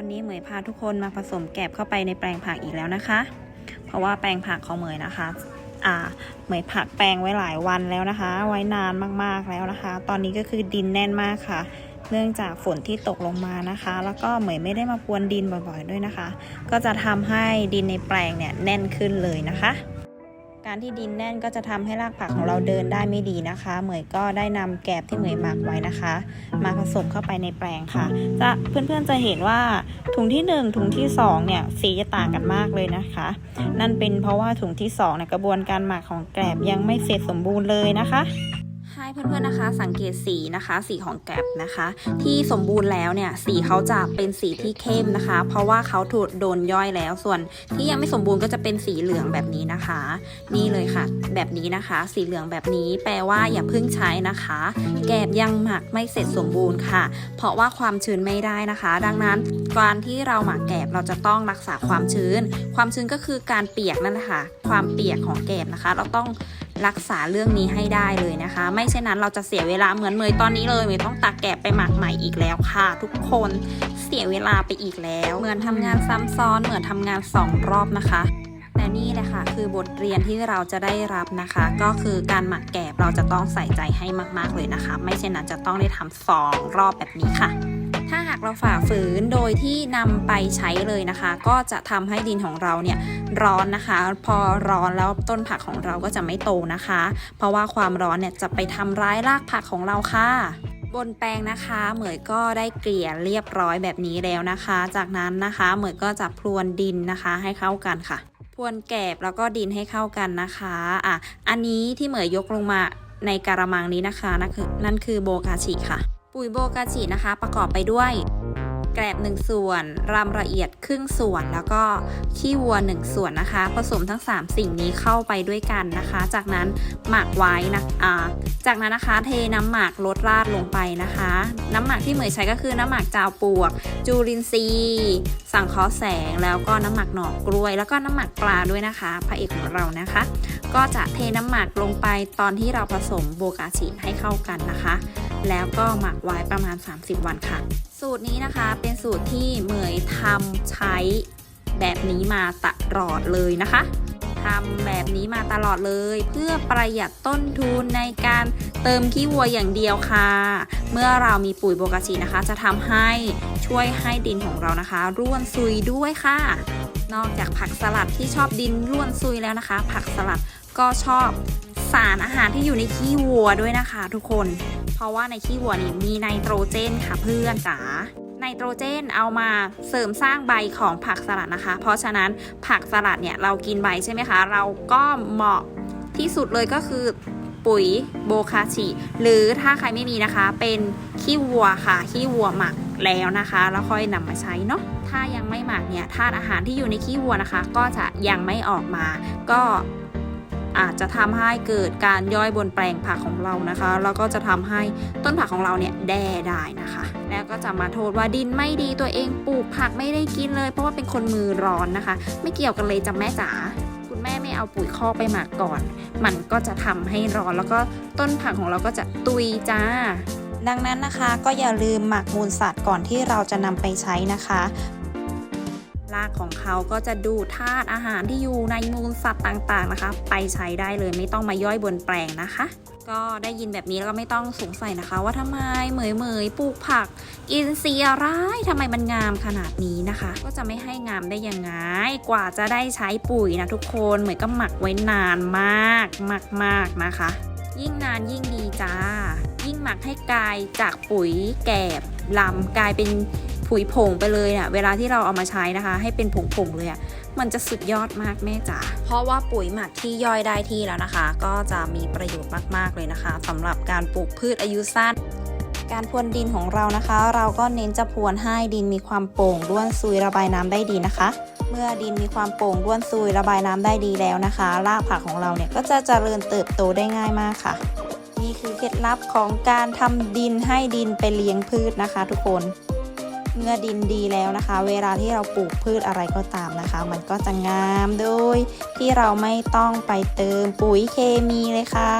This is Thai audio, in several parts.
วันนี้เหมยพาทุกคนมาผสมแกบเข้าไปในแปลงผักอีกแล้วนะคะ เพราะว่าแปลงผักของเหมยนะคะ อ่า เหมยผักแปลงไว้หลายวันแล้วนะคะ ไว้นานมากๆแล้วนะคะ ตอนนี้ก็คือดินแน่นมากค่ะ เนื่องจากฝนที่ตกลงมานะคะ แล้วก็เหมยไม่ได้มาพรวนดินบ่อยๆด้วยนะคะ ก็จะทำให้ดินในแปลงเนี่ยแน่นขึ้นเลยนะคะ การที่ดินแน่นก็จะทำให้รากผักของเราเดินได้ไม่ดีนะคะ เหมยก็ได้นำแกบที่เหมยหมักไว้นะคะ มาผสมเข้าไปในแปลงค่ะ จะเพื่อนๆจะเห็นว่าถุงที่ 1 ถุงที่2เนี่ยสีจะต่างกันมากเลยนะคะ นั่นเป็นเพราะว่าถุงที่2เนี่ยกระบวนการหมักของแกลบยังไม่เสร็จสมบูรณ์เลยนะคะ เพื่อนๆนะคะ สังเกตสีนะคะ สีของแกลบนะคะ ที่สมบูรณ์แล้วเนี่ยสีเขาจะเป็นสีที่เข้มนะคะ เพราะว่าเขาถูกโดนย่อยแล้วส่วนที่ยังไม่สมบูรณ์ก็จะเป็นสีเหลืองแบบนี้นะคะ นี่เลยค่ะ แบบนี้นะคะ สีเหลืองแบบนี้ แปลว่าอย่าเพิ่งใช้นะคะ แกบยังหมักไม่เสร็จสมบูรณ์ค่ะ เพราะว่าความชื้นไม่ได้นะคะ ดังนั้นการที่เราหมักแกบเราจะต้องรักษาความชื้น ความชื้นก็คือการเปียกนั่นแหละค่ะความเปียกของแกบนะคะ เราต้อง รักษาเรื่องนี้ให้ได้เลยนะคะ ไม่เช่นนั้นเราจะเสียเวลาเหมือนเมยตอนนี้เลยเมยต้องตักแกบไปหมักใหม่อีกแล้วค่ะ ทุกคนเสียเวลาไปอีกแล้ว เหมือนทำงานซ้ำซ้อนเหมือนทำงานสองรอบนะคะแต่นี่แหละค่ะคือบทเรียนที่เราจะได้รับนะคะ ก็คือการหมักแกบเราจะต้องใส่ใจให้มาก ๆเลยนะคะ ไม่เช่นนั้นจะต้องได้ทำสองรอบแบบนี้ค่ะากเราฝ่าฝืนโดยที่นำไปใช้เลยนะคะ ก็จะทำให้ดินของเราเนี่ยร้อนนะคะ พอร้อนแล้วต้นผักของเราก็จะไม่โตนะคะ เพราะว่าความร้อนเนี่ยจะไปทำร้ายรากผักของเราค่ะบนแปลงนะคะเหมยก็ได้เกลี่ยเรียบร้อยแบบนี้แล้วนะคะ จากนั้นนะคะเหมยก็จะพรวนดินนะคะให้เข้ากันค่ะพรวนแกบแล้วก็ดินให้เข้ากันนะคะอะอันนี้ที่เหมยยกลงมาในกระมังนี้นะคะนั่นคือนั่นคือโบกาชิค่ะ ปุ๋ยโบกาชินะคะ ประกอบไปด้วย กลบ1ส่วนรำละเอียดครึ่งส่วน แล้วก็ขี้วัว 1 ส่วนนะคะ ผสมทั้ง 3 สิ่งนี้เข้าไปด้วยกันนะคะ จากนั้นหมักไว้นะอ่าจากนั้นนะคะเทน้ำหมักลดราดลงไปนะคะ น้ำหมักที่เหมยใช้ก็คือน้ำหมักจาวปวก จูรินทรีสังเคราะห์แสงแล้วก็น้ำหมักหน่อกล้วย แล้วก็น้ำหมักปลาด้วยนะคะ พระเอกของเรานะคะ ก็จะเทน้ำหมักลงไปตอนที่เราผสมโบกาชิให้เข้ากันนะคะ แล้วก็หมักไว้ประมาณ 30 วันค่ะ สูตรนี้นะคะเป็นสูตรที่เหมยทำใช้แบบนี้มาตลอดเลยนะคะทำแบบนี้มาตลอดเลย เพื่อประหยัดต้นทุนในการเติมขี้วัวอย่างเดียวค่ะ เมื่อเรามีปุ๋ยโบกาชินะคะ จะทำให้ช่วยให้ดินของเรานะคะ ร่วนซุยด้วยค่ะ นอกจากผักสลัดที่ชอบดินร่วนซุยแล้วนะคะ ผักสลัดก็ชอบสารอาหารที่อยู่ในขี้วัวด้วยนะคะ ทุกคน เพราะว่าในขี้วัวนี่มีไนโตรเจนค่ะเพื่อนจ๋าไนโตรเจนเอามาเสริมสร้างใบของผักสลัดนะคะ เพราะฉะนั้นผักสลัดเนี่ยเรากินใบใช่ไหมคะ เราก็เหมาะที่สุดเลยก็คือปุ๋ยโบคาชิหรือถ้าใครไม่มีนะคะเป็นขี้วัวค่ะขี้วัวหมักแล้วนะคะ แล้วค่อยนำมาใช้เนาะถ้ายังไม่หมักเนี่ยธาตุอาหารที่อยู่ในขี้วัวนะคะ ก็จะยังไม่ออกมา ก็ อาจจะทำให้เกิดการย่อยบนแปลงผักของเรานะคะแล้วก็จะทำให้ต้นผักของเราเนี่ยแด่ได้นะคะ แล้วก็จะมาโทษว่าดินไม่ดีตัวเองปลูกผักไม่ได้กินเลย เพราะว่าเป็นคนมือร้อนนะคะ ไม่เกี่ยวกันเลยจ้ะแม่จ๋าคุณแม่ไม่เอาปุ๋ยคอกไปหมักก่อน มันก็จะทำให้ร้อนแล้วก็ต้นผักของเราก็จะตุยจ้าดังนั้นนะคะก็อย่าลืมหมักมูลสัตว์ก่อนที่เราจะนำไปใช้นะคะ รากของเขาก็จะดูดธาตุอาหารที่อยู่ในมูลสัตว์ต่างๆนะคะ ไปใช้ได้เลยไม่ต้องมาย่อยบนแปลงนะคะ ก็ได้ยินแบบนี้แล้วก็ไม่ต้องสงสัยนะคะ ว่าทำไมเหมยเหมยปลูกผัก อินทรีย์อะไรทำไมมันงามขนาดนี้นะคะ ก็จะไม่ให้งามได้ยังไงกว่าจะได้ใช้ปุ๋ยนะทุกคนเหมยก็หมักไว้นานมากมากๆนะคะ ยิ่งนานยิ่งดีจ้า ยิ่งหมักให้กลายจากปุ๋ยแกบลำกลายเป็น ผุยผงไปเลยเนี่ยเวลาที่เราเอามาใช้นะคะ ให้เป็นผงๆเลยอะมันจะสุดยอดมากแม่จ๋าเพราะว่าปุ๋ยหมักที่ย่อยได้ที่แล้วนะคะ ก็จะมีประโยชน์มากๆเลยนะคะสำหรับการปลูกพืชอายุสั้นการพรวนดินของเรานะคะ เราก็เน้นจะพรวนให้ดินมีความโป่งร่วนซุยระบายน้ำได้ดีนะคะ เมื่อดินมีความโป่งร่วนซุยระบายน้ำได้ดีแล้วนะคะรากผักของเราเนี่ยก็จะเจริญเติบโตได้ง่ายมากค่ะ นี่คือเคล็ดลับของการทำดินให้ดินไปเลี้ยงพืชนะคะ ทุกคน เมื่อดินดีแล้วนะคะ เวลาที่เราปลูกพืชอะไรก็ตามนะคะ มันก็จะงามโดย ที่เราไม่ต้องไปเติมปุ๋ยเคมีเลยค่ะ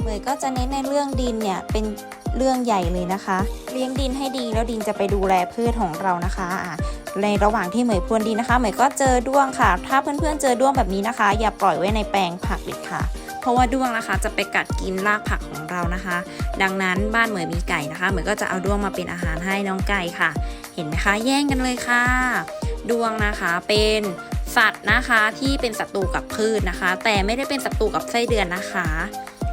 เหมยก็จะเน้นในเรื่องดินเนี่ยเป็นเรื่องใหญ่เลยนะคะ เลี้ยงดินให้ดีแล้วดินจะไปดูแลพืชของเรานะคะในระหว่างที่เหมยพรวนดินนะคะเหมยก็เจอด้วงค่ะ ถ้าเพื่อนๆเจอด้วงแบบนี้นะคะ อย่าปล่อยไว้ในแปลงผักเด็ดค่ะ เพราะว่าด้วงนะคะจะไปกัดกินรากผักของเรานะคะ ดังนั้นบ้านเหมยมีไก่นะคะเหมยก็จะเอาด้วงมาเป็นอาหารให้น้องไก่ค่ะ เห็นไหมคะแย่งกันเลยค่ะดวงนะคะเป็นสัตว์นะคะที่เป็นศัตรูกับพืชนะคะ แต่ไม่ได้เป็นศัตรูกับไส้เดือนนะคะ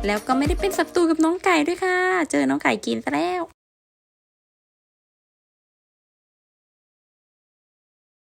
แล้วก็ไม่ได้เป็นศัตรูกับน้องไก่ด้วยค่ะ เจอน้องไก่กินซะแล้ว